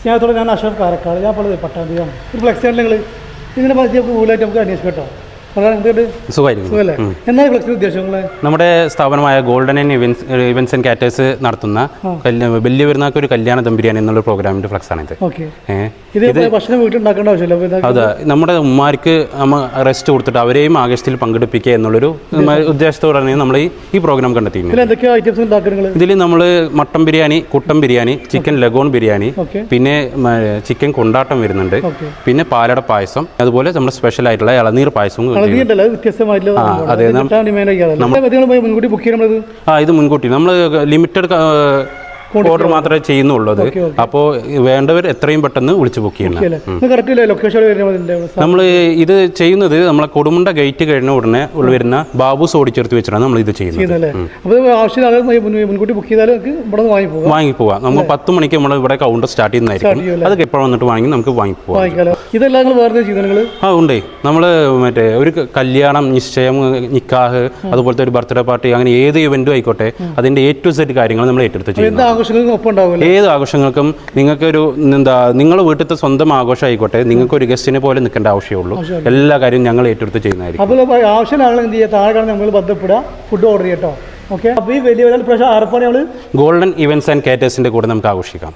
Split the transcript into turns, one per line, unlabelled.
സ്നേഹത്തോടെ ഞാൻ അശോക് കാരക്കാട് ഞാൻ ഇപ്പോൾ പട്ടാമ്പിയാണ് ഒരു ഫ്ലെക്സ് ആണ് നിങ്ങൾ ഇതിനെ പറ്റി നമുക്ക് കൂടുതലായിട്ട് നമുക്ക് അന്വേഷിക്കാം കേട്ടോ.
നമ്മുടെ സ്ഥാപനമായ golden and events events and caterers നടത്തുന്ന വലിയ പെരുന്നാൾക്ക് ഒരു കല്യാണ ദമ്പരിയാണ് എന്നുള്ള പ്രോഗ്രാമിന്റെ ഫ്ലക്സ് ആണ് ഇത്
ഓക്കെ. ഇത് ഭക്ഷണം വീട്ടിൽ ഉണ്ടാക്കേണ്ട ആവശ്യമില്ല
അതെ നമ്മുടെ ഉമ്മാർക്ക് നമ്മൾ റെസ്റ്റ് കൊടുത്തിട്ട് അവരെയും ആഘോഷത്തിൽ പങ്കെടുപ്പിക്കുക എന്നുള്ളൊരു ഉദ്ദേശത്തോടെയാണ് നമ്മൾ ഈ പ്രോഗ്രാം കണ്ടെത്തിയിരുന്നത്.
ഇതിൽ
നമ്മൾ മട്ടൻ ബിരിയാണി കുട്ടൻ ബിരിയാണി ചിക്കൻ ലഗോൺ ബിരിയാണി പിന്നെ ചിക്കൻ കൊണ്ടാട്ടം വരുന്നുണ്ട്. പിന്നെ പാലട പായസം അതുപോലെ നമ്മുടെ സ്പെഷ്യൽ ആയിട്ടുള്ള ഇളനീർ പായസവും
വ്യത്യസ്തമായിട്ടുള്ള.
അതെ,
പോയി മുൻകൂട്ടി ബുക്ക്
ആ ഇത് മുൻകൂട്ടി. നമ്മൾ ലിമിറ്റഡ് ഓർഡർ മാത്രമേ ചെയ്യുന്നുള്ളൂ അത്. അപ്പോൾ വേണ്ടവർ എത്രയും പെട്ടെന്ന് വിളിച്ച് ബുക്ക് ചെയ്യണം നമ്മൾ ഇത് ചെയ്യുന്നത് നമ്മളെ കൊടുമുണ്ട ഗേറ്റ് കഴിഞ്ഞ ഉടനെ വരുന്ന ബാബുസ് ഓടിച്ചേർത്ത് വെച്ചിട്ടാണ് നമ്മൾ ഇത് ചെയ്യുന്നത്.
മുൻകൂട്ടി ബുക്ക് ചെയ്താൽ വാങ്ങി
പോവാം നമുക്ക് പത്ത് മണിക്ക് നമ്മൾ ഇവിടെ കൗണ്ടർ സ്റ്റാർട്ട് ചെയ്യുന്നതായിരിക്കും. അതൊക്കെ എപ്പോഴും വന്നിട്ട് വാങ്ങി നമുക്ക് വാങ്ങി പോവാം
ഇതെല്ലാം വേറെ ചെയ്യുന്നത്
ആ ഉണ്ടേ. നമ്മൾ മറ്റേ ഒരു കല്യാണം നിശ്ചയം നിക്കാഹ് അതുപോലത്തെ ഒരു ബർത്ത്ഡേ പാർട്ടി അങ്ങനെ ഏത് ഇവന്റും ആയിക്കോട്ടെ അതിന്റെ എ ടു സെറ്റ് കാര്യങ്ങൾ നമ്മൾ ഏറ്റെടുത്ത് ചെയ്യും
എന്ത് ആഘോഷങ്ങൾക്കും ഒപ്പം ഉണ്ടാവില്ല
ഏത് ആഘോഷങ്ങൾക്കും നിങ്ങൾക്കൊരു എന്താ നിങ്ങളുടെ വീട്ടിലത്തെ സ്വന്തം ആഘോഷം ആയിക്കോട്ടെ നിങ്ങൾക്ക് ഒരു ഗസ്റ്റിനെ പോലെ നിൽക്കേണ്ട ആവശ്യമുള്ളൂ. എല്ലാ കാര്യവും ഞങ്ങൾ ഏറ്റെടുത്ത് ചെയ്യുന്നതായിരിക്കും.
അപ്പോൾ ആവശ്യമുള്ള എന്ത് ചെയ്യുക? താഴെ നമ്മൾ ബന്ധപ്പെടുക ഫുഡ് ഓർഡർ ചെയ്യട്ടോ. ഓക്കെ അപ്പോൾ ഈ വലിയ വലിയ പ്രശ്നം ആർപ്പാണ് നമ്മൾ
ഗോൾഡൻ ഇവന്റ്സ് ആൻഡ് കാറ്റേഴ്സിന്റെ കൂടെ നമുക്ക് ആഘോഷിക്കാം.